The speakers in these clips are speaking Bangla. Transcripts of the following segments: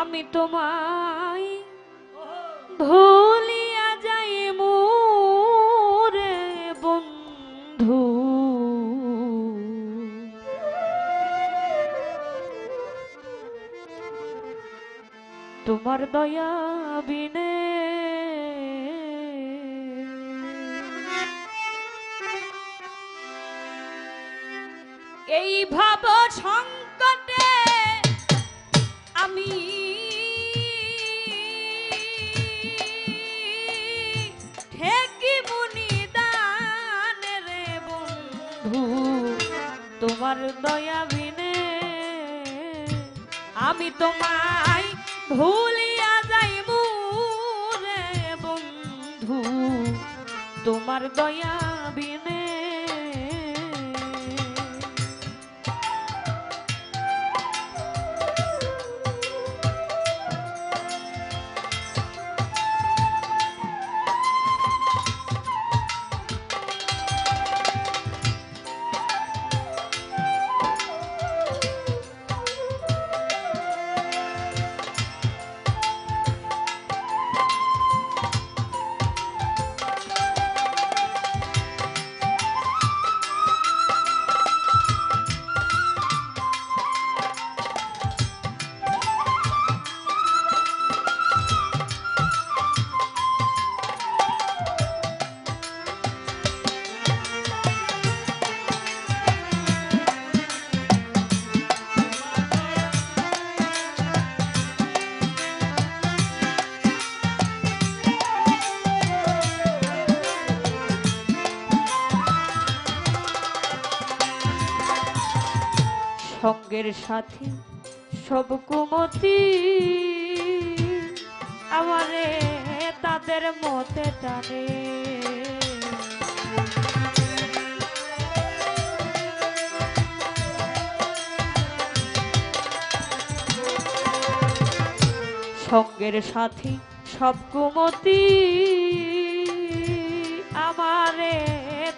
আমি তোমায় ভুলিয়া যাই মোরে বন্ধু। তোমার দয়া বিনে তোমার দয়া বিনে আমি তোমায় ভুলিয়া যাইব রে বন্ধু। তোমার দয়া বিনে সঙ্গের সাথে সব কুমতি আমারে তাদের মতে টানে। সঙ্গের সাথী সব কুমতি আমারে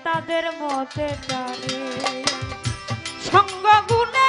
তাদের মতে টানে। সঙ্গ গুণে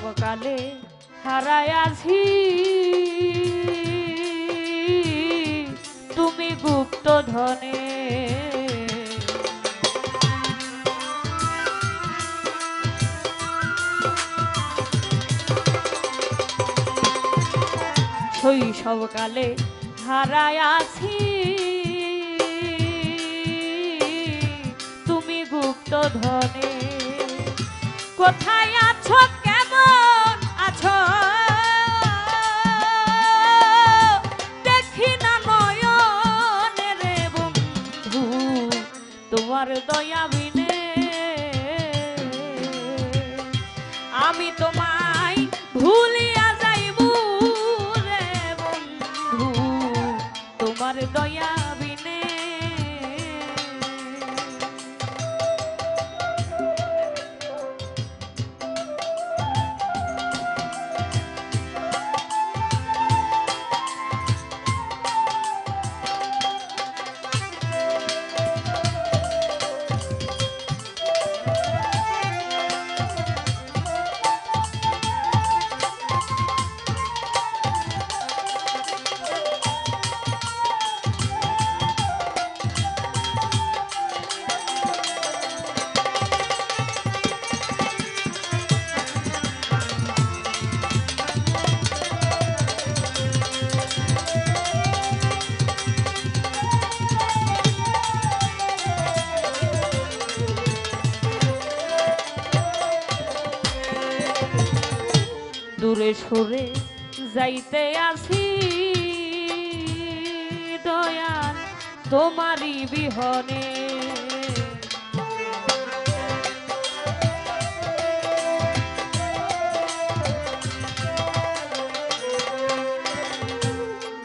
শৈশবকালে হারায় আছি। তুমি গুপ্ত ধনে। শৈশবকালে হারায় আছি। তুমি গুপ্ত ধনে। কোথায় আছো তোমার দয়া বিনে আমি তোমায় ভুলিয়া যাইব রে বন্ধু। তোমার দয়া সরে যাইতে আসি দয়াল তোমারই বিহনে।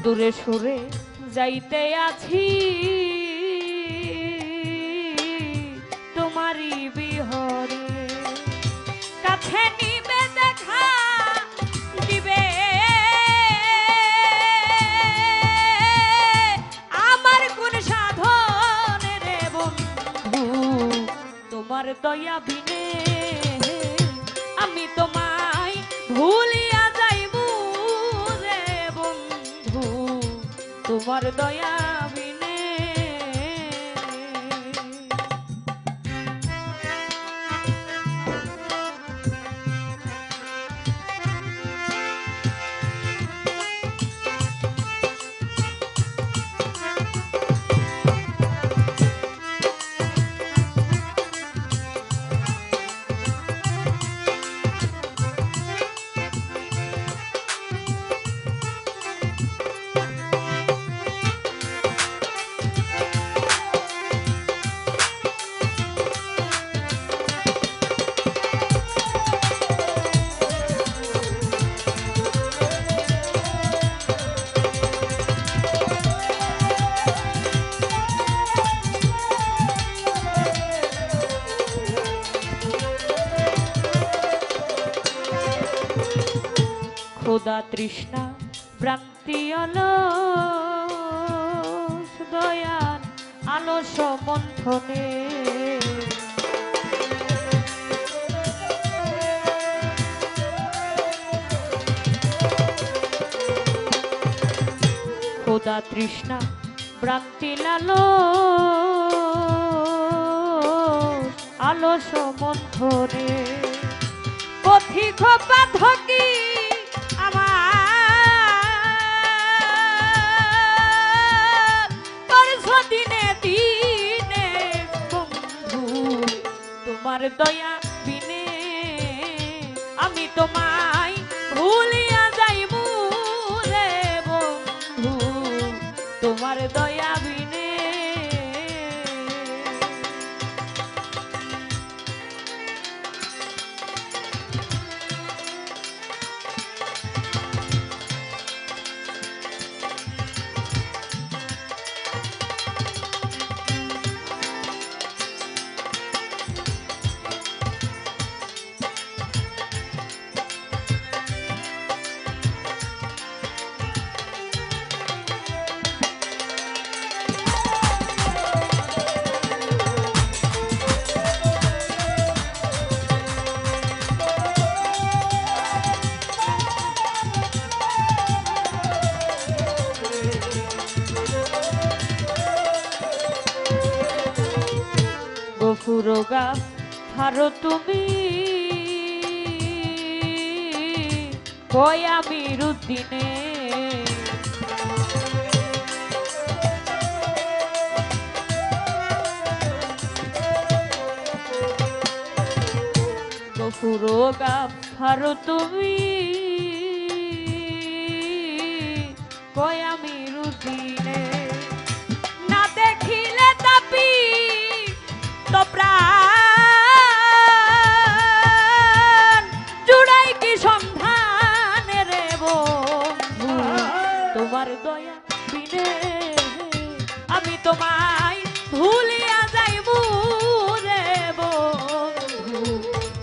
দূরে সুরে যাইতে আছি দয়া বিনে। আমি তোমায় ভুলিয়া যাইব রে বন্ধু তোমার দয়া খোদা তৃষ্ণা, ভ্রান্তি অলস দয়াল আলস মন্থনে খোদা তৃষ্ণা, ভ্রান্তি লালো আলস মন্থনে পথিক বাধকি দিনে দিনে বন্ধু তোমার দয়া বিনে আমি তোমায় হারো তুমি। কয়ামি রুদ্দিনে? গফুরগা হারো তুমি। রুদ্দিনে? না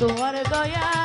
তোমার দয়া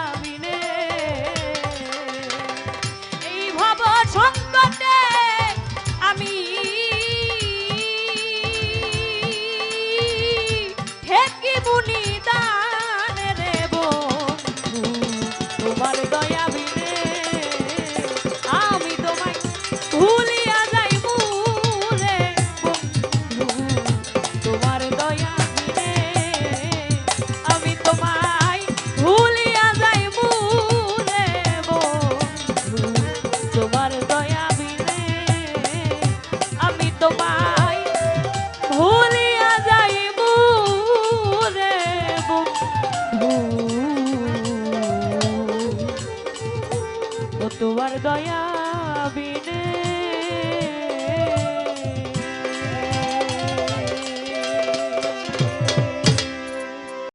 তোমার দয়া বিনে